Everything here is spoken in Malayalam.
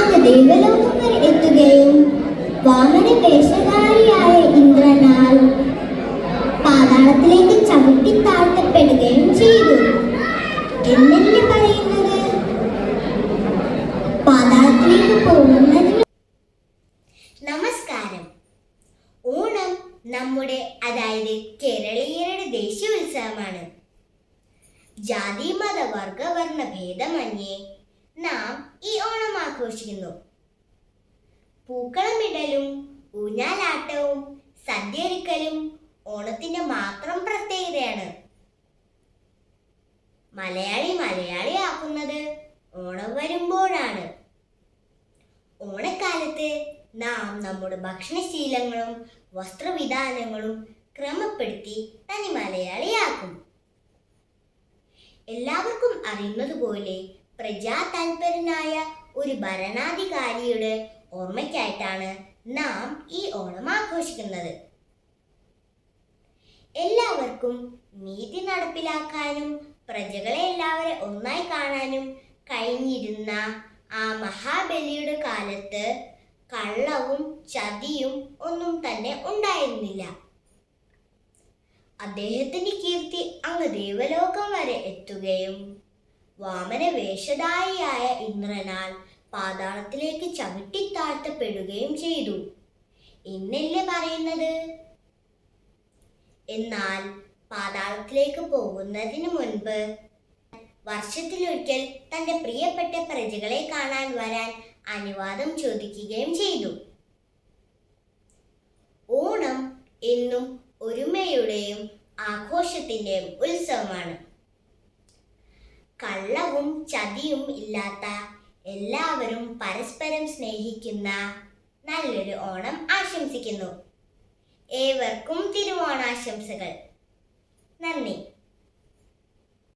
അങ്ങ് ദൈവലോകം വരെ എത്തുകയും വാമന വേഷധാരിയായ ഇന്ദ്രനാൽ പാതാളത്തിലേക്ക് ചവിട്ടി താഴ്ത്തപ്പെടുകയും പറയുന്നത്? പാതാളത്തിലേക്ക് പോകുന്നതിന് നമസ്കാരം. ഓണം നമ്മുടെ അതായത് കേരളീയരുടെ ദേശീയ ഉത്സവമാണ് ജാതി മത വർഗ വർണ ഭേദമന്യേ നാം ഈ ഓണം ആഘോഷിക്കുന്നു. പൂക്കളമിടലും ഊഞ്ഞാലാട്ടവും സദ്യയൊരുക്കലും ഓണത്തിന്റെ മാത്രം പ്രത്യേകതയാണ്. മലയാളി മലയാളിയാക്കുന്നത് ഓണം വരുമ്പോഴാണ്. ഓണക്കാലത്ത് നാം നമ്മുടെ ഭക്ഷണശീലങ്ങളും വസ്ത്രവിധാനങ്ങളും ക്രമപ്പെടുത്തി തനി മലയാളിയാക്കും എല്ലാവർക്കും അറിയുന്നതുപോലെ പ്രജാ താൽപരനായ ഒരു ഭരണാധികാരിയുടെ ഓർമ്മയ്ക്കായിട്ടാണ് നാം ഈ ഓണം ആഘോഷിക്കുന്നത്. എല്ലാവർക്കും നീതി നടപ്പിലാക്കാനും പ്രജകളെ എല്ലാവരെ ഒന്നായി കാണാനും കഴിഞ്ഞിരുന്ന ആ മഹാബലിയുടെ കാലത്ത് കള്ളവും ചതിയും ഒന്നും തന്നെ ഉണ്ടായിരുന്നില്ല. അദ്ദേഹത്തിന്റെ കീർത്തി അങ്ങ് ദേവലോകം വരെ എത്തുകയും വാമന വേഷധാരിയായ ഇന്ദ്രനാൽ പാതാളത്തിലേക്ക് ചവിട്ടിത്താഴ്ത്തപ്പെടുകയും ചെയ്തു. എന്നല്ലേ പറയുന്നത്? എന്നാൽ പാതാളത്തിലേക്ക് പോകുന്നതിന് മുൻപ് വർഷത്തിലൊരിക്കൽ തന്റെ പ്രിയപ്പെട്ട പ്രജകളെ കാണാൻ വരാൻ അനുവാദം ചോദിക്കുകയും ചെയ്തു. ഓണം എന്നും ഒരുമയുടെയും ആഘോഷത്തിന്റെയും ഉത്സവമാണ്. കള്ളവും ചതിയും ഇല്ലാത്ത എല്ലാവരും പരസ്പരം സ്നേഹിക്കുന്ന നല്ലൊരു ഓണം ആശംസിക്കുന്നു. ഏവർക്കും തിരുവോണാശംസകൾ. നന്ദി.